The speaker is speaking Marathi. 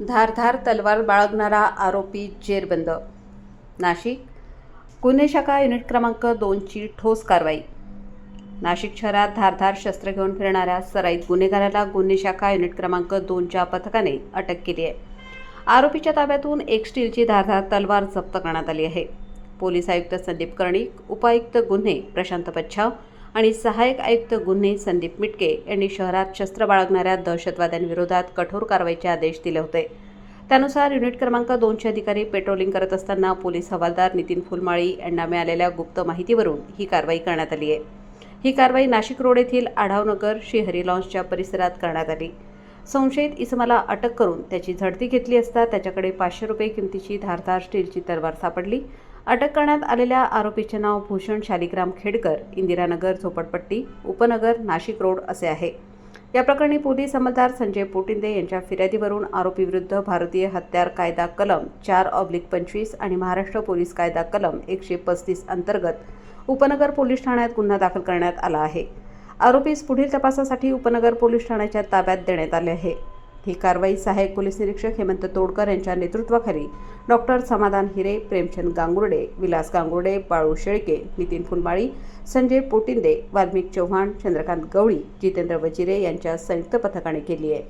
धारधार तलवार बाळगणारा आरोपी जेरबंद. नाशिक गुन्हे शाखा युनिट क्रमांक दोनची ठोस कारवाई. नाशिक शहरात धारधार शस्त्र घेऊन फिरणाऱ्या सराईत गुन्हेगाराला गुन्हे शाखा युनिट क्रमांक दोनच्या पथकाने अटक केली आहे. आरोपीच्या ताब्यातून एक स्टीलची धारधार तलवार जप्त करण्यात आली आहे. पोलीस आयुक्त संदीप कर्णिक उपायुक्त गुन्हे प्रशांत पच्छाव आणि सहाय्यक आयुक्त गुन्हे संदीप मिटके यांनी शहरात शस्त्र बाळगणाऱ्या दहशतवाद्यांविरोधात कठोर कारवाईचे आदेश दिले होते. त्यानुसार युनिट क्रमांक दोनशे अधिकारी पेट्रोलिंग करत असताना पोलीस हवालदार नितीन फुलमाळी यांना मिळालेल्या गुप्त माहितीवरून ही कारवाई करण्यात आली आहे. ही कारवाई नाशिक रोड येथील आढावनगर श्रीहरी लॉन्सच्या परिसरात करण्यात आली. संशयित इसमाला अटक करून त्याची झडती घेतली असता त्याच्याकडे पाचशे रुपये किमतीची धारधार स्टीलची तलवार सापडली अटक करण्यात आलेल्या आरोपीचे नाव भूषण शालिग्राम खेडकर इंदिरानगर झोपडपट्टी उपनगर नाशिक रोड असे आहे. या प्रकरणी पोलीस अंमलदार संजय पोटिंदे यांच्या फिर्यादीवरून आरोपीविरुद्ध भारतीय हत्यार कायदा कलम चार ऑब्लिक पंचवीस आणि महाराष्ट्र पोलीस कायदा कलम एकशे पस्तीस अंतर्गत उपनगर पोलीस ठाण्यात गुन्हा दाखल करण्यात आला आहे. आरोपीस पुढील तपासासाठी उपनगर पोलीस ठाण्याच्या ताब्यात देण्यात आले आहे. ही कारवाई सहाय्यक पोलीस निरीक्षक हेमंत तोडकर यांच्या नेतृत्वाखाली. डॉक्टर समाधान हिरे प्रेमचंद गांगुर्डे विलास गांगुर्डे बाळू शेळके नितीन फुलमाळी संजय पोटिंदे वाल्मिक चव्हाण चंद्रकांत गवळी जितेंद्र वजिरे यांच्या संयुक्त पथकाने केली आहे.